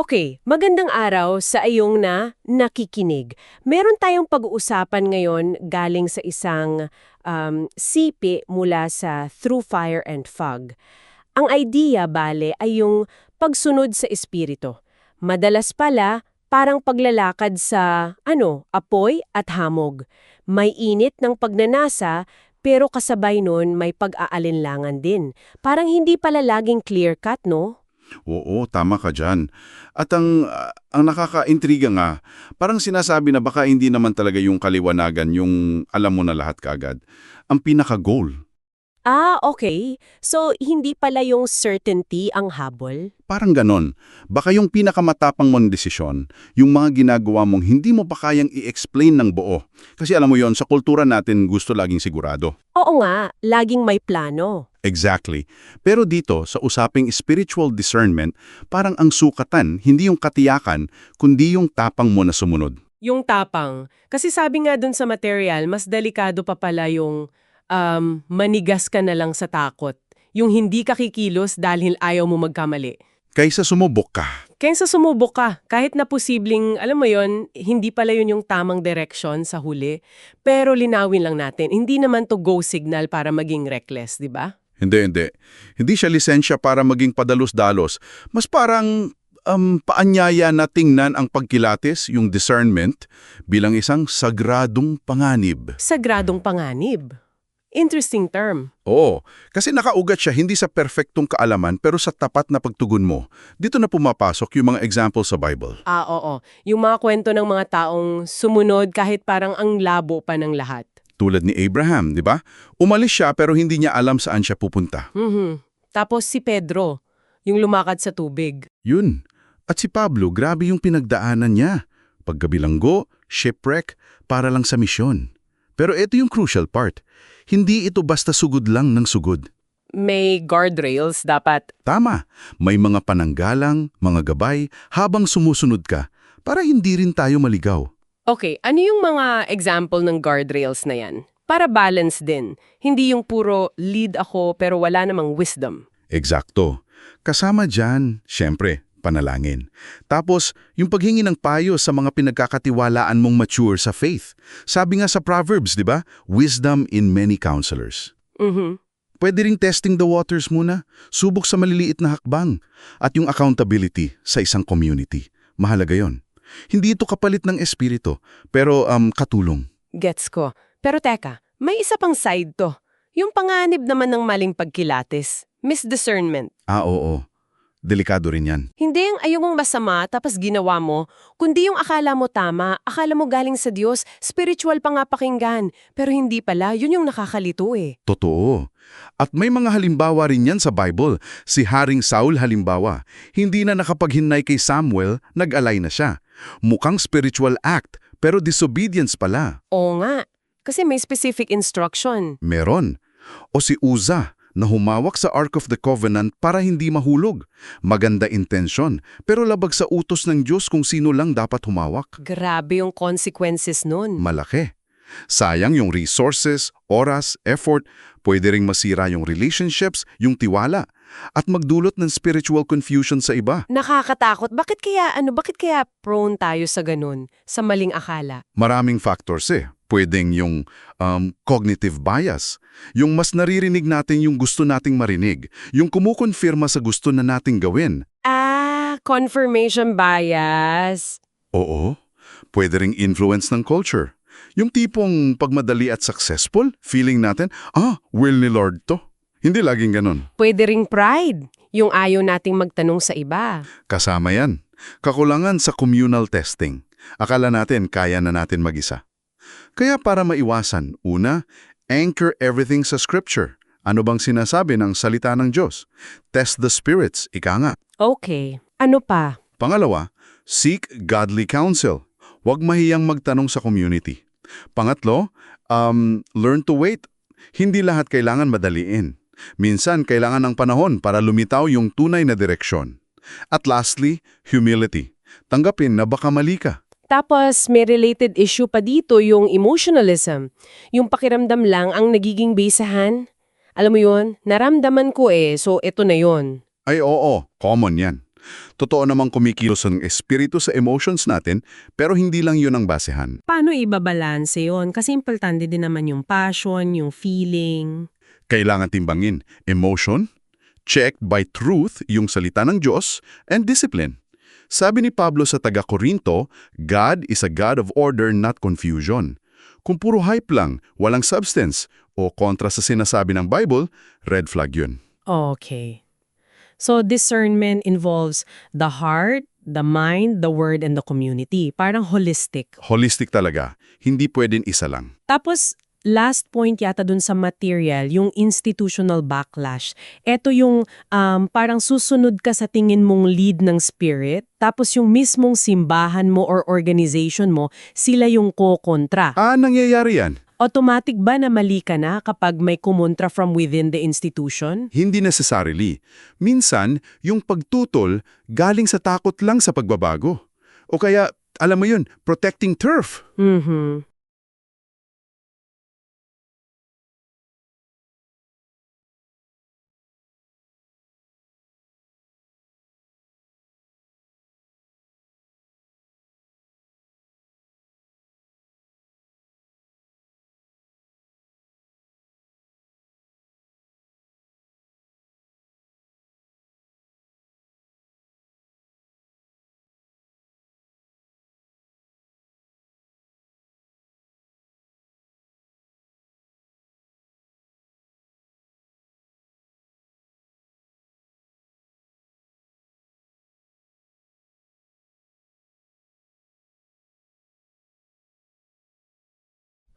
Okay, magandang araw sa iyong na nakikinig. Meron tayong pag-uusapan ngayon galing sa isang um, sipi mula sa Through Fire and Fog. Ang idea, bale, ay yung pagsunod sa espiritu. Madalas pala, parang paglalakad sa, ano, apoy at hamog. May init ng pagnanasa, pero kasabay nun may pag-aalinlangan din. Parang hindi pala laging clear-cut, no? Oo, tama ka dyan. At ang, ang nakaka-intriga nga, parang sinasabi na baka hindi naman talaga yung kaliwanagan yung alam mo na lahat kagad. Ang pinaka-goal. Ah, okay. So, hindi pala yung certainty ang habol? Parang ganon. Baka yung pinakamatapang mong desisyon, yung mga ginagawa mong hindi mo pa kayang i-explain ng buo. Kasi alam mo yon sa kultura natin gusto laging sigurado. Oo nga, laging may plano. Exactly. Pero dito, sa usaping spiritual discernment, parang ang sukatan, hindi yung katiyakan, kundi yung tapang mo na sumunod. Yung tapang. Kasi sabi nga dun sa material, mas delikado pa pala yung um, manigas ka na lang sa takot. Yung hindi ka kikilos dahil ayaw mo magkamali. Kaysa sumubok ka. Kaysa sumubok ka, kahit na posibleng, alam mo yon, hindi pala yun yung tamang direction sa huli. Pero linawin lang natin, hindi naman to go signal para maging reckless, di ba? Hindi, hindi. Hindi siya lisensya para maging padalos-dalos. Mas parang um, paanyaya na tingnan ang pagkilatis, yung discernment, bilang isang sagradong panganib. Sagradong panganib. Interesting term. Oo, kasi nakaugat siya hindi sa perfectong kaalaman pero sa tapat na pagtugon mo. Dito na pumapasok yung mga example sa Bible. Ah, oo. Yung mga kwento ng mga taong sumunod kahit parang ang labo pa ng lahat. Tulad ni Abraham, di ba? Umalis siya pero hindi niya alam saan siya pupunta. Mhm. Tapos si Pedro, yung lumakad sa tubig. Yun. At si Pablo, grabe yung pinagdaanan niya. Pagkabilanggo, shipwreck, para lang sa misyon. Pero ito yung crucial part. Hindi ito basta sugod lang ng sugod. May guardrails dapat. Tama, may mga pananggalang, mga gabay, habang sumusunod ka, para hindi rin tayo maligaw. Okay, ano yung mga example ng guardrails na yan? Para balance din. Hindi yung puro lead ako pero wala namang wisdom. Eksakto. Kasama dyan, syempre, panalangin. Tapos, yung paghingi ng payo sa mga pinagkakatiwalaan mong mature sa faith. Sabi nga sa Proverbs, di ba? Wisdom in many counselors. Mhm. Pwede ring testing the waters muna, subok sa maliliit na hakbang, at yung accountability sa isang community. Mahalaga yon. Hindi ito kapalit ng espiritu, pero um, katulong. Gets ko. Pero teka, may isa pang side to. Yung panganib naman ng maling pagkilatis. Misdiscernment. Ah, oo. Delikado rin yan. Hindi yung ayaw mong masama tapos ginawa mo, kundi yung akala mo tama, akala mo galing sa Diyos, spiritual pa nga pakinggan. Pero hindi pala, yun yung nakakalito eh. Totoo. At may mga halimbawa rin yan sa Bible. Si Haring Saul halimbawa, hindi na nakapaghinay kay Samuel, nag-alay na siya. Mukhang spiritual act, pero disobedience pala. Oo nga, kasi may specific instruction. Meron. O si Uza, na humawak sa Ark of the Covenant para hindi mahulog. Maganda intensyon, pero labag sa utos ng Diyos kung sino lang dapat humawak. Grabe yung consequences nun. Malaki. Sayang yung resources, oras, effort, pwede ring masira yung relationships, yung tiwala, at magdulot ng spiritual confusion sa iba. Nakakatakot. Bakit kaya, ano, bakit kaya prone tayo sa ganun? Sa maling akala? Maraming factors eh. Pwedeng yung um, cognitive bias, yung mas naririnig natin yung gusto nating marinig, yung kumukonfirma sa gusto na nating gawin. Ah, confirmation bias. Oo, pwede ring influence ng culture. Yung tipong pagmadali at successful, feeling natin, ah, will ni Lord to. Hindi laging ganun. Pwede ring pride. Yung ayaw nating magtanong sa iba. Kasama yan. Kakulangan sa communal testing. Akala natin kaya na natin mag-isa. Kaya para maiwasan, una, anchor everything sa scripture. Ano bang sinasabi ng salita ng Diyos? Test the spirits, ika nga. Okay. Ano pa? Pangalawa, seek godly counsel. Huwag mahiyang magtanong sa community. Pangatlo, um, learn to wait. Hindi lahat kailangan madaliin. Minsan, kailangan ng panahon para lumitaw yung tunay na direksyon. At lastly, humility. Tanggapin na baka mali ka. Tapos may related issue pa dito yung emotionalism. Yung pakiramdam lang ang nagiging basehan. Alam mo yun, naramdaman ko eh, so ito na yun. Ay oo, common yan. Totoo namang kumikilos ang espiritu sa emotions natin, pero hindi lang yun ang basehan. Paano ibabalanse yon? Kasi importante din naman yung passion, yung feeling. Kailangan timbangin emotion, checked by truth, yung salita ng Diyos, and discipline. Sabi ni Pablo sa taga-Korinto, God is a God of order, not confusion. Kung puro hype lang, walang substance, o kontra sa sinasabi ng Bible, red flag yun. Okay. So discernment involves the heart, the mind, the word, and the community. Parang holistic. Holistic talaga, hindi pwedeng isa lang. Tapos, last point yata dun sa material, yung institutional backlash. Ito yung um, parang susunod ka sa tingin mong lead ng spirit, tapos yung mismong simbahan mo or organization mo, sila yung ko-kontra. Ah, nangyayari yan. Automatic ba na mali ka na kapag may kumontra from within the institution? Hindi necessarily. Minsan, yung pagtutol galing sa takot lang sa pagbabago. O kaya, alam mo yun, protecting turf. Mhm.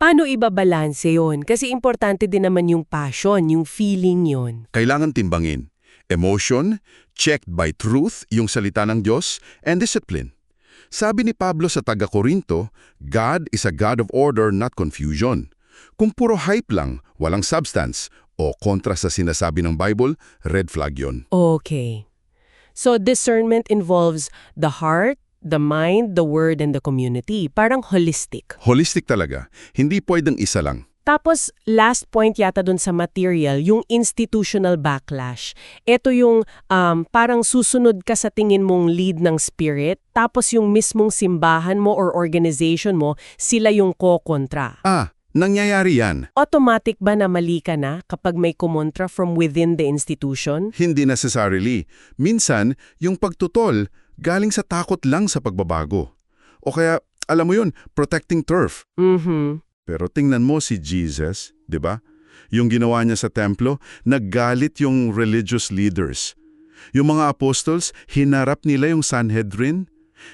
Paano ibabalanse yon? Kasi importante din naman yung passion, yung feeling yon. Kailangan timbangin. Emotion, checked by truth, yung salita ng Diyos, and discipline. Sabi ni Pablo sa taga-Korinto, God is a God of order, not confusion. Kung puro hype lang, walang substance, o kontra sa sinasabi ng Bible, red flag yon. Okay. So discernment involves the heart, the mind, the word, and the community. Parang holistic. Holistic talaga, hindi pwedeng isa lang. Tapos, last point yata dun sa material, yung institutional backlash. Ito yung um, parang susunod ka sa tingin mong lead ng spirit, tapos yung mismong simbahan mo or organization mo, sila yung ko-kontra. Ah, nangyayari yan. Automatic ba na mali ka na kapag may kumontra from within the institution? Hindi necessarily. Minsan, yung pagtutol galing sa takot lang sa pagbabago. O kaya, alam mo yun, protecting turf. Mhm. Pero tingnan mo si Jesus, di ba? Yung ginawa niya sa templo, naggalit yung religious leaders. Yung mga apostles, hinarap nila yung Sanhedrin.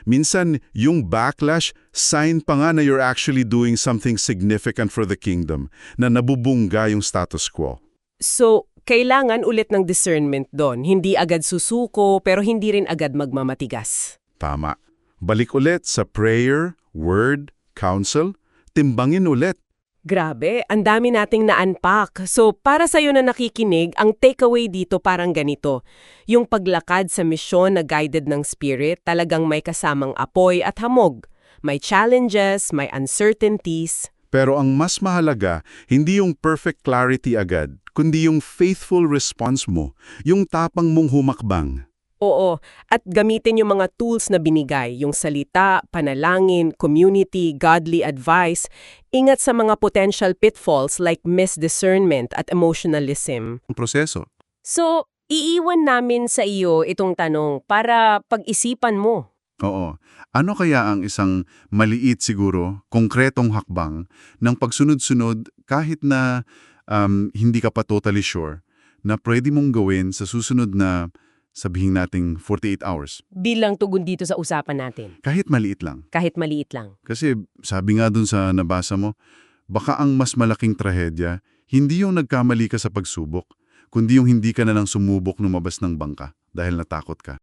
Minsan, yung backlash, sign pa nga na you're actually doing something significant for the kingdom, na nabubungga yung status quo. So, kailangan ulit ng discernment doon. Hindi agad susuko, pero hindi rin agad magmamatigas. Tama. Balik ulit sa prayer, word, counsel, timbangin ulit. Grabe, ang dami nating na-unpack. So, para sa'yo na nakikinig, ang takeaway dito parang ganito. Yung paglakad sa misyon na guided ng spirit, talagang may kasamang apoy at hamog. May challenges, may uncertainties. Pero ang mas mahalaga, hindi yung perfect clarity agad, kundi yung faithful response mo, yung tapang mong humakbang. Oo, at gamitin yung mga tools na binigay, yung salita, panalangin, community, godly advice. Ingat sa mga potential pitfalls like misdiscernment at emotionalism. Ang proseso. So, iiwan namin sa iyo itong tanong para pag-isipan mo. Oo. Ano kaya ang isang maliit siguro, konkretong hakbang ng pagsunod-sunod kahit na um, hindi ka pa totally sure na pwede mong gawin sa susunod na sabihin nating 48 hours? Bilang tugon dito sa usapan natin, Kahit maliit lang. kahit maliit lang. Kasi sabi nga dun sa nabasa mo, baka ang mas malaking trahedya, hindi yung nagkamali ka sa pagsubok, kundi yung hindi ka na lang sumubok lumabas ng bangka dahil natakot ka.